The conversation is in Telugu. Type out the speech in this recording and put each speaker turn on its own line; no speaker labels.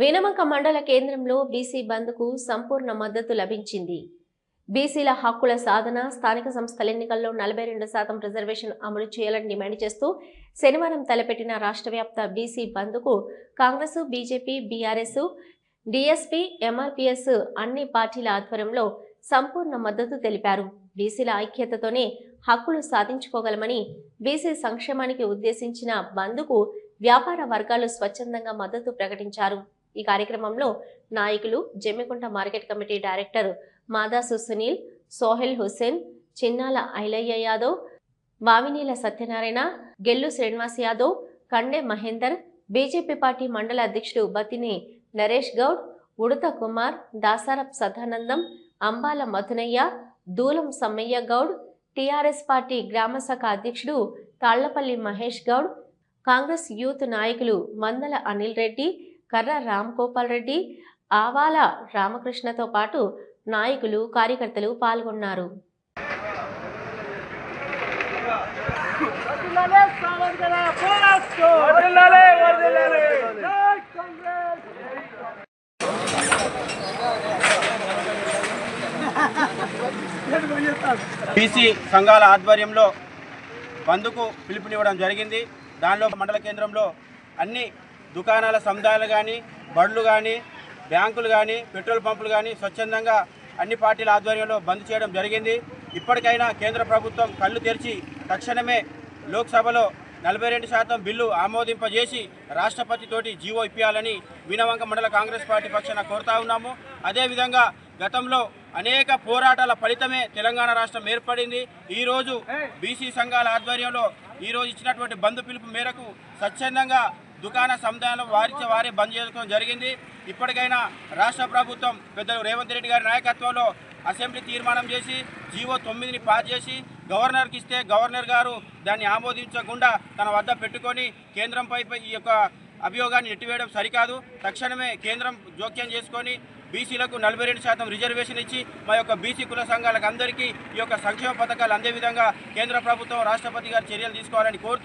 వినమక మండల కేంద్రంలో బీసీ బంద్కు సంపూర్ణ మద్దతు లభించింది. బీసీల హక్కుల సాధన స్థానిక సంస్థల ఎన్నికల్లో నలభై రెండు శాతం రిజర్వేషన్ అమలు చేయాలని డిమాండ్ చేస్తూ శనివారం తలపెట్టిన రాష్ట్ర వ్యాప్త బీసీ బంద్కు Congress BJP BRS DSP MRPS అన్ని పార్టీల ఆధ్వర్యంలో సంపూర్ణ మద్దతు తెలిపారు. బీసీల ఐక్యతతోనే హక్కులు సాధించుకోగలమని బీసీ సంక్షేమానికి ఉద్దేశించిన బంద్కు వ్యాపార వర్గాలు స్వచ్ఛందంగా మద్దతు ప్రకటించారు. ఈ కార్యక్రమంలో నాయకులు Jammikunta market committee director Madasu Sunil Sohail Hussain Chinnala Ailaiah Yadav Vavineela Satyanarayana Gellu Srinivas Yadav Kande Mahender BJP party మండల అధ్యక్షుడు బతిని నరేష్ గౌడ్ ఉడత కుమార్ దాసారప్ సదానందం అంబాల మధునయ్య దూలం సమ్మయ్య గౌడ్ టీఆర్ఎస్ పార్టీ గ్రామశాఖ అధ్యక్షుడు తాళ్ళపల్లి మహేష్ గౌడ్ కాంగ్రెస్ యూత్ నాయకులు మందల అనిల్ రెడ్డి కర్ర రామ్ గోపాల్ రెడ్డి ఆవాల రామకృష్ణతో పాటు నాయకులు కార్యకర్తలు పాల్గొన్నారు.
బీసీ సంఘాల ఆధ్వర్యంలో బంద్కు పిలుపునివ్వడం జరిగింది. దానిలో మండల కేంద్రంలో అన్ని దుకాణాల సముదాయాలు కానీ బడులు కానీ బ్యాంకులు కానీ పెట్రోల్ పంపులు కానీ స్వచ్ఛందంగా అన్ని పార్టీల ఆధ్వర్యంలో బంద్ చేయడం జరిగింది. ఇప్పటికైనా కేంద్ర ప్రభుత్వం కళ్ళు తెరిచి తక్షణమే లోక్సభలో నలభై రెండు శాతం బిల్లు ఆమోదింపజేసి రాష్ట్రపతితోటి జీవో ఇప్పించాలని వినవంక మండల కాంగ్రెస్ పార్టీ పక్షాన కోరుతా ఉన్నాము. అదేవిధంగా గతంలో అనేక పోరాటాల ఫలితమే తెలంగాణ రాష్ట్రం ఏర్పడింది. ఈరోజు బీసీ సంఘాల ఆధ్వర్యంలో ఈరోజు ఇచ్చినటువంటి బంధు పిలుపు మేరకు స్వచ్ఛందంగా దుకాణ సముదాయంలో వారికి వారే బంద్ చేసుకోవడం జరిగింది. ఇప్పటికైనా రాష్ట్ర ప్రభుత్వం పెద్దలు రేవంత్ రెడ్డి గారి నాయకత్వంలో అసెంబ్లీ తీర్మానం చేసి జీవో తొమ్మిదిని పాస్ చేసి గవర్నర్కి ఇస్తే గవర్నర్ గారు దాన్ని ఆమోదించకుండా తన వద్ద పెట్టుకొని కేంద్రంపై ఈ యొక్క అభియోగాన్ని నెట్టివేయడం సరికాదు. తక్షణమే కేంద్రం జోక్యం చేసుకొని బీసీలకు నలభై రెండు శాతం రిజర్వేషన్ ఇచ్చి మా యొక్క బీసీ కుల సంఘాలకు అందరికీ ఈ యొక్క సంక్షేమ పథకాలు అందే విధంగా కేంద్ర ప్రభుత్వం రాష్ట్రపతి గారు చర్యలు తీసుకోవాలని కోరుతూ